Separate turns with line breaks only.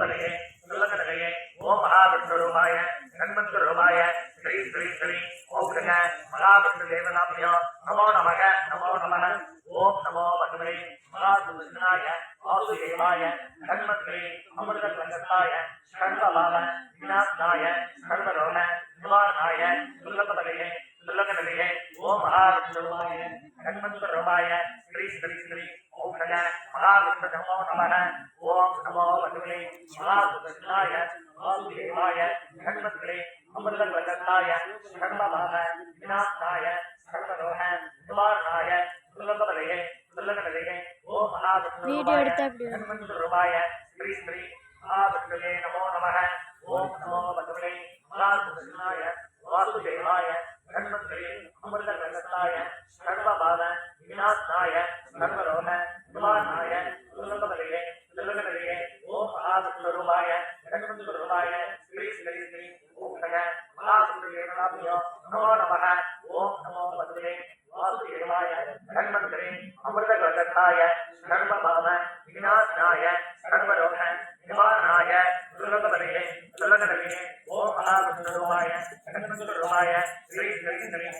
துர்லபதயே துர்லகதயே ஓம் மகாவிஷ்ணுரூபாய கண்மந்தரூபாய ஸ்ரீ ஸ்ரீ ஸ்ரீ ஓம் கங்க மகாவிஷ்ணு தேவதாபியோ நமோ நமக நமோ நமக ஓம் நமோ பகவதே மகாசுதனாய வாசுதேவாய கண்மந்திரே அமிர்த கங்கத்தாய கண்பபாவ விநாசாய கண்பரோக நிவாரணாய துர்லபதயே துர்லகதயே ஓம் மகாவிஷ்ணுரூபாய கண்மந்தரூபாய ஸ்ரீ ஸ்ரீ ஸ்ரீ கங்க மகாவிஷ்ணு நமோ நமக ஓம் நமோ பகவதே மகாசுதனாய வாசுதேவாய கண்மந்திரே அமிர்த கங்கத்தாய கண்பபாவ விநாசாய கண்பரோக நிவாரணாய துர்லபதயே துர்லகதயே ஓம் மகாவிஷ்ணு
வரும்.
ரூபாய ஸ்ரீ ஸ்ரீ மகாவிஷ்ணுவே நமோ நமக ஓம் நமோ பகவதே மகாசுதனாய நமோ நம ஓம் நமோ பதுவே வாசுதேவாய தன்மந்திரே அமிர்த கலகத்தாய கர்மபாம விநாசனாய கர்மரோக நிவாரணாய துலகபலே துலகபலே ஓம் மகாபுருஷரூபாய கர்மசுரூபாய ஸ்ரீ ஸ்ரீ